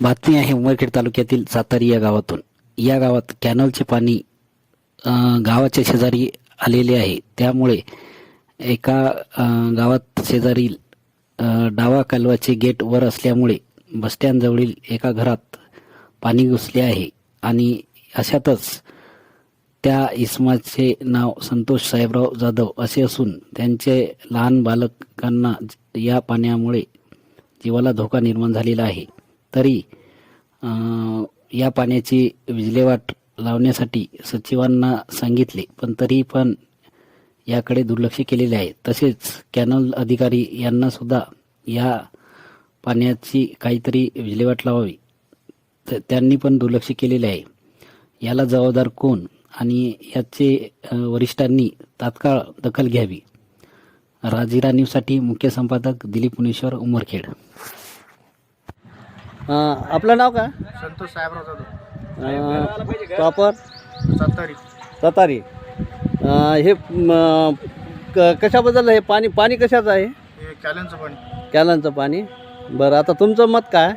बातमी आहे उमरखेड तालुक्यातील सातारी या गावातून. या गावात कॅनलचे पाणी गावाच्या शेजारी आलेले आहे. त्यामुळे एका गावात शेजारील डावा कालवाचे गेट वर असल्यामुळे बसस्टँडजवळील एका घरात पाणी घुसले आहे आणि अशातच त्या इसमाचे नाव संतोष साहेबराव जाधव असे असून त्यांचे लहान बालकांना या पाण्यामुळे जीवाला धोका निर्माण झालेला आहे. तरी या पाण्याची विल्हेवाट लावण्यासाठी सचिवांना सांगितले पण तरी पण याकडे दुर्लक्ष केलेले आहे. तसेच कॅनल अधिकारी यांना सुद्धा या पाण्याची काहीतरी विल्हेवाट लावावी. तर त्यांनी पण दुर्लक्ष केलेले आहे. याला जबाबदार कोण आणि याचे वरिष्ठांनी तात्काळ दखल घ्यावी. राजीरा न्यूजसाठी मुख्य संपादक दिलीप मुनेश्वर उमरखेड. अं, आपलं नाव काय? संतोष साहेबराव जाधव. प्रॉपर सत्तारी. सतारी अं, हे म, क- कशाबद्दल आहे? पाणी पाणी कशाचं आहे? हे कॅलनचं पाणी. कॅलनचं पाणी. बरं आता तुमचं मत काय?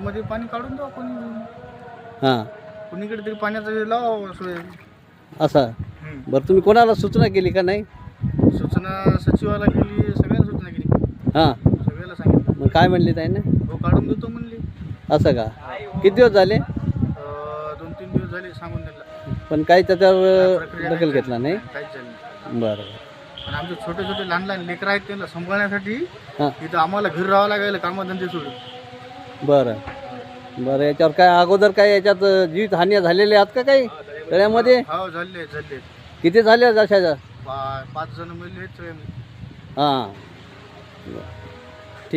मध्ये पाणी काढून द्या कोणी. हां. कुणीकडे तरी पाण्याचं लावा सोय असं? हम्म. बरं तुम्ही कोणाला सूचना केली का नाही? सूचना सचिवाला केली सगळ्यांना सूचना केली. हां. सगळ्याला सांगितलं. मग काय म्हणले त्याने हो काढून देतो म्हणली. असं का? किती दिवस झाले? दोन तीन दिवस झाले सांगून दिला पण काही त्याच्यावर दखल घेतला नाही? काहीच झालं नाही. बरं. पण आमचे छोटे छोटे लहान लहान लेकरं आहेत त्यांना सांभाळण्यासाठी हां. इथं आम्हाला घरी राहावं लागेल कामधंदे सोडून बरं. बरं याच्यावर काय अगोदर काय याच्यात जीवित हानी झालेली आहेत का काही तळ्यामध्ये हो झाले झाले. किती झाले जशाच्या पा- पाच जण मिळले हां.